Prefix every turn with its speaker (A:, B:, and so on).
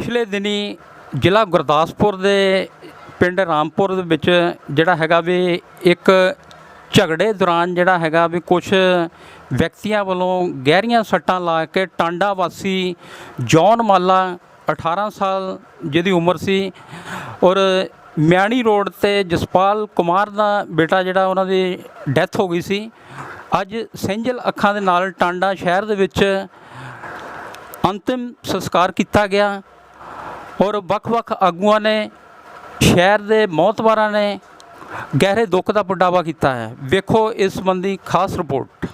A: ਪਿਛਲੇ ਦਿਨੀ ਜ਼ਿਲ੍ਹਾ ਗੁਰਦਾਸਪੁਰ ਦੇ ਪਿੰਡ ਰਾਮਪੁਰ ਦੇ ਵਿੱਚ ਜਿਹੜਾ ਹੈਗਾ ਵੀ ਇੱਕ ਝਗੜੇ ਦੌਰਾਨ ਜਿਹੜਾ ਹੈਗਾ ਵੀ ਕੁਝ ਵਿਅਕਤੀਆਂ ਵੱਲੋਂ ਗਹਿਰੀਆਂ ਸੱਟਾਂ ਲਾ ਕੇ ਟਾਂਡਾ ਵਾਸੀ ਜੌਨ ਮਾਲਾ 18 ਸਾਲ ਜਿਹਦੀ ਉਮਰ ਸੀ ਔਰ ਮਿਆਣੀ ਰੋਡ ਤੇ ਜਸਪਾਲ ਕੁਮਾਰ ਦਾ ਬੇਟਾ ਜਿਹੜਾ ਉਹਨਾਂ ਦੀ ਡੈਥ ਹੋ ਗਈ ਸੀ। ਅੱਜ ਸਿੰਜਲ ਅੱਖਾਂ ਦੇ ਨਾਲ ਟਾਂਡਾ ਸ਼ਹਿਰ ਦੇ ਵਿੱਚ ਅੰਤਿਮ ਸੰਸਕਾਰ ਕੀਤਾ ਗਿਆ। ਔਰ ਵੱਖ-ਵੱਖ ਆਗੂਆਂ ਨੇ, ਸ਼ਹਿਰ ਦੇ ਮੌਤਵਾਰਾਂ ਨੇ ਗਹਿਰੇ ਦੁੱਖ ਦਾ ਪ੍ਰਗਟਾਵਾ ਕੀਤਾ ਹੈ। ਵੇਖੋ ਇਸ ਸੰਬੰਧੀ ਖਾਸ ਰਿਪੋਰਟ।